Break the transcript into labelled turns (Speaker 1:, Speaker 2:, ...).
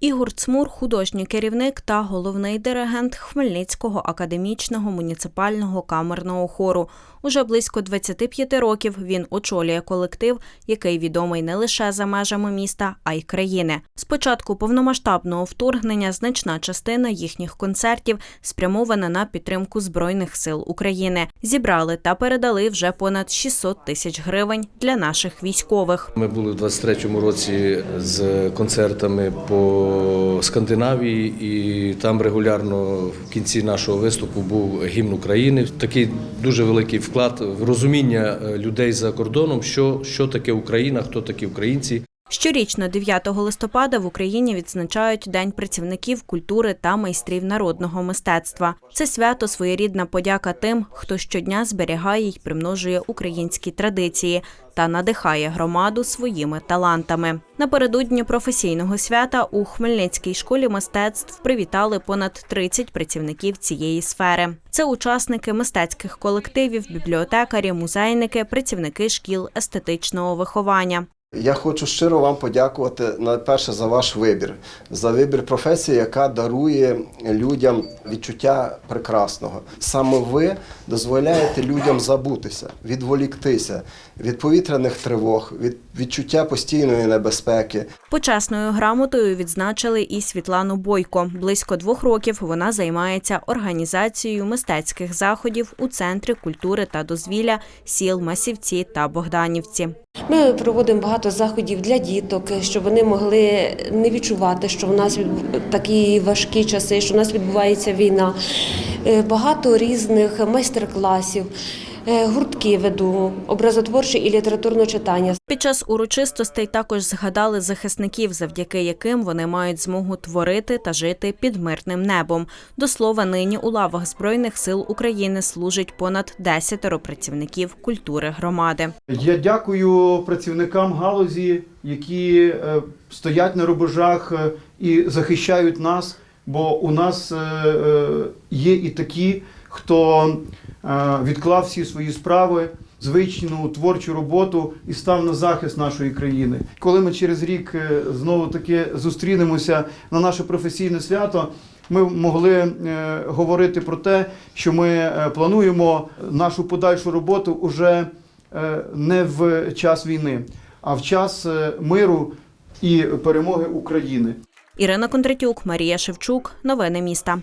Speaker 1: Ігор Цмур, художній керівник та головний диригент Хмельницького академічного муніципального камерного хору. Уже близько 25 років він очолює колектив, який відомий не лише за межами міста, а й країни. З початку повномасштабного вторгнення значна частина їхніх концертів спрямована на підтримку збройних сил України. Зібрали та передали вже понад 600 тисяч гривень для наших військових.
Speaker 2: Ми були в 23-му році з концертами по Скандинавії, і там регулярно в кінці нашого виступу був гімн України. Такий дуже великий вклад в розуміння е, людей за кордоном, що, що таке Україна, хто такі українці.
Speaker 1: Щорічно 9 листопада в Україні відзначають День працівників культури та майстрів народного мистецтва. Це свято своєрідна подяка тим, хто щодня зберігає й примножує українські традиції та надихає громаду своїми талантами. Напередодні професійного свята у Хмельницькій школі мистецтв привітали понад 30 працівників цієї сфери. Це учасники мистецьких колективів, бібліотекарі, музейники, працівники шкіл естетичного виховання.
Speaker 3: Я хочу щиро вам подякувати найперше за ваш вибір, за вибір професії, яка дарує людям відчуття прекрасного. Саме ви дозволяєте людям забутися, відволіктися від повітряних тривог, від відчуття постійної небезпеки.
Speaker 1: Почесною грамотою відзначили і Світлану Бойко. Близько двох років вона займається організацією мистецьких заходів у центрі культури та дозвілля сіл Масівці та Богданівці.
Speaker 4: Ми проводимо багато заходів для діток, щоб вони могли не відчувати, що в нас такі важкі часи, що в нас відбувається війна. Е, Багато різних майстер-класів, гуртки веду, образотворче і літературне читання.
Speaker 1: Під час урочистостей також згадали захисників, завдяки яким вони мають змогу творити та жити під мирним небом. До слова, нині у лавах збройних сил України служить понад 10 працівників культури громади.
Speaker 5: Я дякую працівникам галузі, які е, стоять на рубежах е, і захищають нас, бо у нас е, е, є і такі, хто е, відклав всі свої справи, звичну творчу роботу і став на захист нашої країни. Коли ми через рік е, знову таки зустрінемося на наше професійне свято. Ми могли е, говорити про те, що ми плануємо нашу подальшу роботу уже не в час війни, а в час миру і перемоги України.
Speaker 1: Ірина Кондратюк, Марія Шевчук. Новини міста.